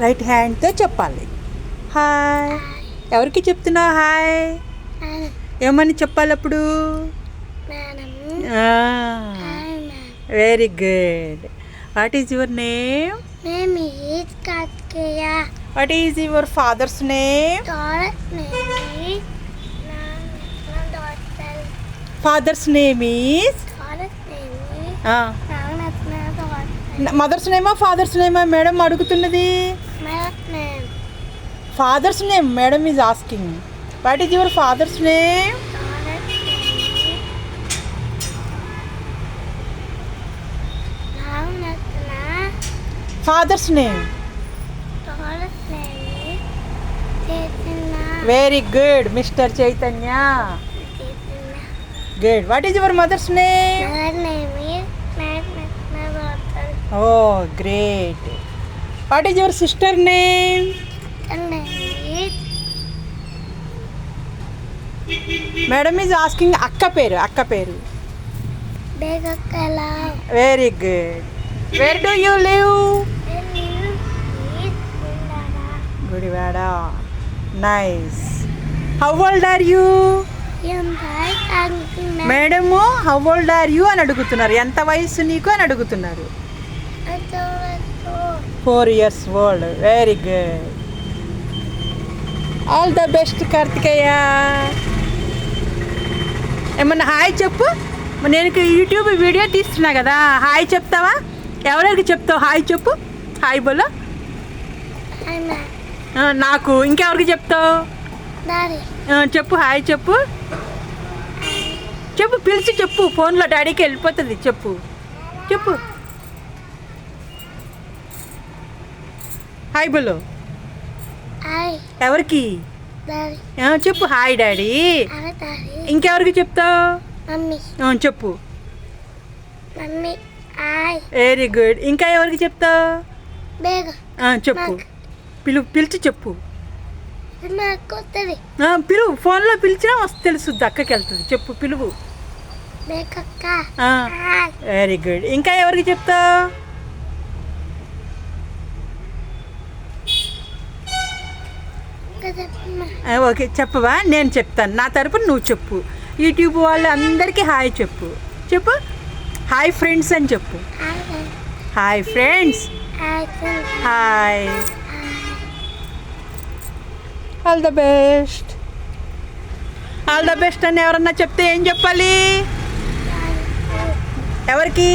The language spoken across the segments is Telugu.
రైట్ హ్యాండ్తో చెప్పాలి. హాయ్. ఎవరికి చెప్తున్నావు హాయ్? ఏమని చెప్పాలి అప్పుడు very good. What is your name? What is your father's name? Father's name is? Mother's నేమా father's నేమా? మేడం అడుగుతున్నది. Father's name madam is asking what is your father's name dollar నేమి నాగరత్న ఫాదర్స్ నేమ్ డాలర్ నేమి చేసిన వెరీ గుడ్ మిస్టర్ చైతన్య చేసిన good what is your mother's name mother నేమి నాగరత్న మేడం ఈజ్ ఆస్కింగ్ అక్క పేరు అక్క పేరు. Very good where do you live Gudivada. Nice how old are you madam how old are you అని అడుగుతున్నారు. ఎంత వయసు నీకు అని అడుగుతున్నారు. Four years old very good all the best Karthikeya ఏమన్నా హాయ్ చెప్పు. నేను యూట్యూబ్ వీడియో తీస్తున్నా కదా. హాయ్ చెప్తావా? ఎవరెవరికి చెప్తావు? హాయ్ చెప్పు. హాయ్ బోలో. నాకు ఇంకెవరికి చెప్తావు? చెప్పు హాయ్ చెప్పు. చెప్పు పిలిచి చెప్పు. ఫోన్లో డాడీకి వెళ్ళిపోతుంది. చెప్పు. చెప్పు. హాయ్ బోలో. ఎవరికి? చెప్పు హాయ్ డాడీ. ఇంకెవరికి చెప్తావు? చెప్పు. వెరీ గుడ్ ఇంకా ఎవరికి చెప్తావు? చెప్పు. పిలు పిలిచి చెప్పు. పిలువు. ఫోన్లో పిలిచినా వస్తే తెలుసుద్ది అక్కకి వెళ్తుంది. చెప్పు పిలువు. వెరీ గుడ్ ఇంకా ఎవరికి చెప్తావు? ఓకే చెప్పవా? నేను చెప్తాను. నా తరపున నువ్వు చెప్పు. యూట్యూబ్ వాళ్ళు అందరికీ హాయ్ చెప్పు. చెప్పు. హాయ్ ఫ్రెండ్స్ అని చెప్పు. Hi friends. Hi. All the best. All the best అని ఎవరన్నా చెప్తే ఏం చెప్పాలి? ఎవరికి?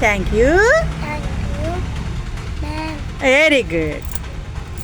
Thank you. Very good